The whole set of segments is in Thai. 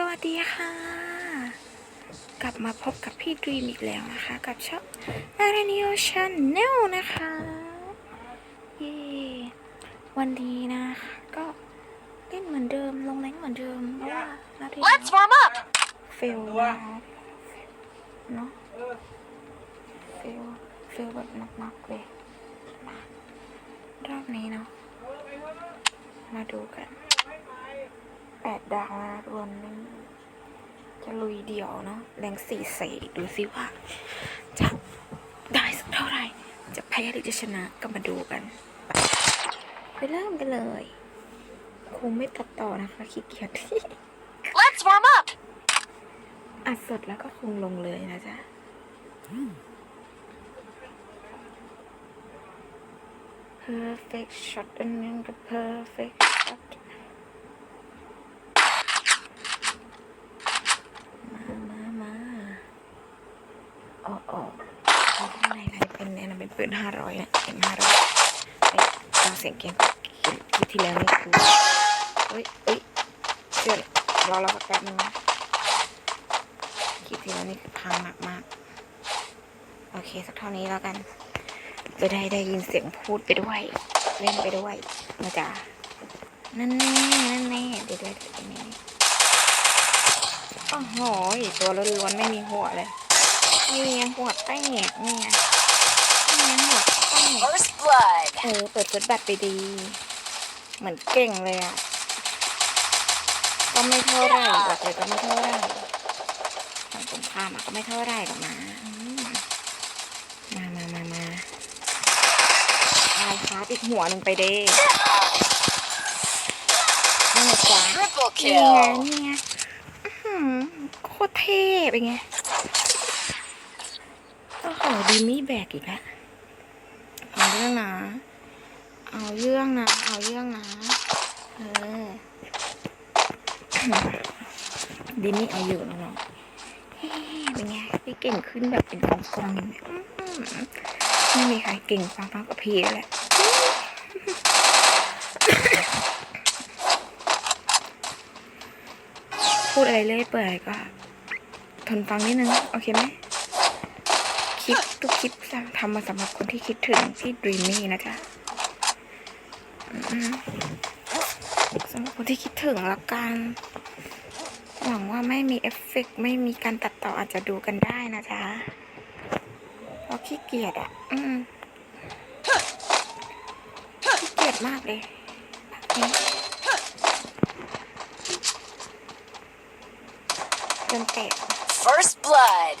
สวัสดีค่ะ กลับมาพบกับพี่ดรีมอีกแล้วนะคะ กับช่อง a r a n i o Channel นะคะเย้วันนี้นะคะ ก็เล่นเหมือนเดิมลงแรงเหมือนเดิมเพราะว่านาที Let's warm up. เฟลนะคะเนาะเฟลเฟลแบบหนักๆเลยมารอบนี้เนาะมาดูกันแปดดาวนะรวมนี้จะ ลุยเดี่ยวเนาะแรงสี่เศษดูสิว่า จะได้สักเท่าไหร่ จะแพ้หรือจะชนะก็มาดูกัน ไปเริ่มกันเลย คงไม่ตัดต่อนะคะขี้เกียจ Let's warm up. อัดสดแล้วก็คงลงเลยนะจ๊ะ perfect shot อันนึงก็ perfect shot มามามา อ๋ออ๋อเอาข้างในอะไรเป็นเนี่ยนเป็นปืนห้าร้อยนะเป็นห้าร้อยเอ้ยฟังเสียงเกมคลิปที่แล้วนี่คือเฮ้ยเฮ้ยเดี๋ยวรอเราแป๊บนึงนะคลิปที่แล้วนี่คือพังหนักมาก โอเค สักเท่านี้แล้วกันจะได้ได้ยินเสียงพูดไปด้วย เล่นไปด้วยนะจ๊ะนั่นแน่นั่นแน่เดี๋ยวเดี๋ยวเดี๋ยวนี้โอ้โหตัวล้วนๆไม่มีหัวเลย นี่ไงหัวแตกนี่ไงนี่ไงหัวแตก First blood. เออเปิดเปิดบัตรไปดี เหมือนเก่งเลยอะ ก็ไม่เท่าไหร่หลักเลยก็ไม่เท่าไหร่ฝั่งตรงข้ามอะก็ไม่เท่าไหร่หรอกนะอืมมามามามาเอาครับอีกหัวหนึ่งไปเด้นั่นแหละจ้า Triple นี่ไง kill. นี่ไงอื้อหือโคตรเท่เป็นไงโอ้โหดีมี่แบกอีกแล้วเอาเรื่องนะ เอาเรื่องนะ เอาเรื่องนะ เออดีมี่เอาอยู่น้องๆเฮ้เป็นไงพี่เก่งขึ้นแบบเป็นกองกองๆเลยอื้อหือไม่มีใครเก่งฟังฟังกับพี่แล้วแหละพูดอะไรเรื่อยเปื่อยก็ทนฟังนิดนึง โอเคไหมค ลิปทุกคลิปทำมาสำหรับคนที่คิดถึงพี่ดรีมมี่นะจ๊ะอืมสำหรับคนที่คิดถึงละกัน หวังว่าไม่มีเอฟเฟกต์ไม่มีการตัดต่ออาจจะดูกันได้นะจ๊ะเพราะขี้เกียจอะ อืมขี้เกียจมากเลยแบบนี้จนเตะ First blood.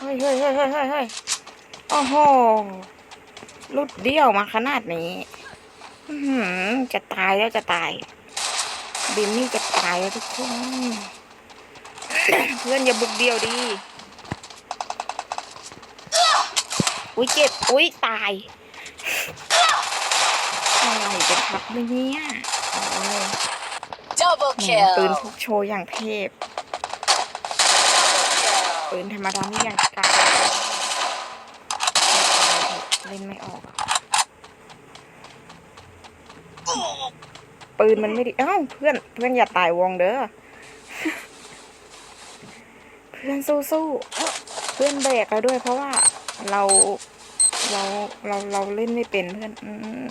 เฮ้ยเฮ้ยเฮ้ยเฮ้ยเฮ้ยเฮ้ย โอ้โหลุดเดี่ยวมาขนาดนี้อื้อหือจะตายแล้วจะตาย บิมมี่จะตายแล้วทุกคน เพื่อนอย่าบุกเดี่ยวดีอุ้ยเจ็บอุ้ยตายอะไรกันครับเนี่ยโอ้ย Double แหมปืน kill. พกโชว์อย่างเทพปืนธรรมดานี่อย่างกาก เล่นไม่ออกอะปืนมันไม่ดี เอ้าเพื่อนเพื่อนอย่าตายวงเด้อ เพื่อนสู้สู้ๆ เพื่อนแบกแล้วด้วย เพราะว่าเราเราเราเราเล่นไม่เป็นเพื่อนอืม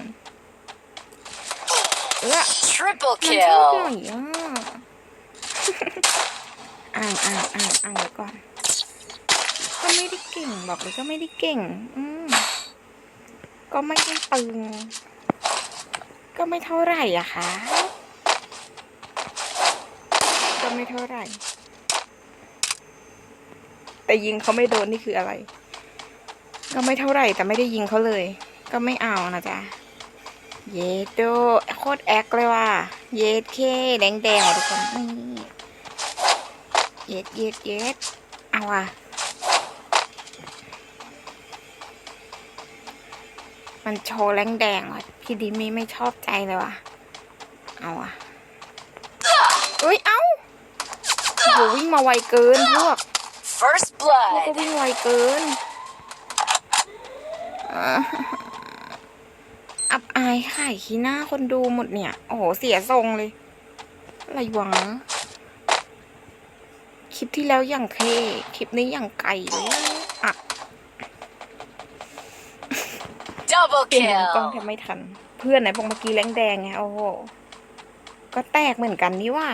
เออ Triple มันชอบหน่ kill. อยอะอ่างอ่างอ่างอ่างไว้ก่อน ก็ไม่ได้เก่งบอกเลยก็ไม่ได้เก่ง อืม ก็ไม่ได้ตึง ก็ไม่เท่าไหร่อะค่ะ ก็ไม่เท่าไหร่ แต่ยิงเขาไม่โดนนี่คืออะไร ก็ไม่เท่าไหร่แต่ไม่ได้ยิงเขาเลย ก็ไม่เอานะจ๊ะ เยดโดโคตรแอคเลยว่ะ เยดเคแดงแดงๆทุกคนนี่เยดเยดเยดเอาอะ มันโชว์แรงแดงว่ะพี่ดิมี่ไม่ชอบใจเลยว่ะ เอาอะเอ้ย เอ้าโอ้โหวิ่งมาไวเกินพวก First พวกก็ blood. วิ่งไวเกินอ่าอับอายขายขี้หน้าคนดูหมดเนี่ย โอ้โห เสียทรงเลย อะไรวะลิปที่แล้วอย่างเท่คลิปนี้อย่างไก่เลย Double เปลี่ยนมุมกล้องแท kill. บไม่ทัน เพื่อนไหนบอกเมื่อกี้แรงแดงไงโอ้โห ก็แตกเหมือนกันนี่ว่า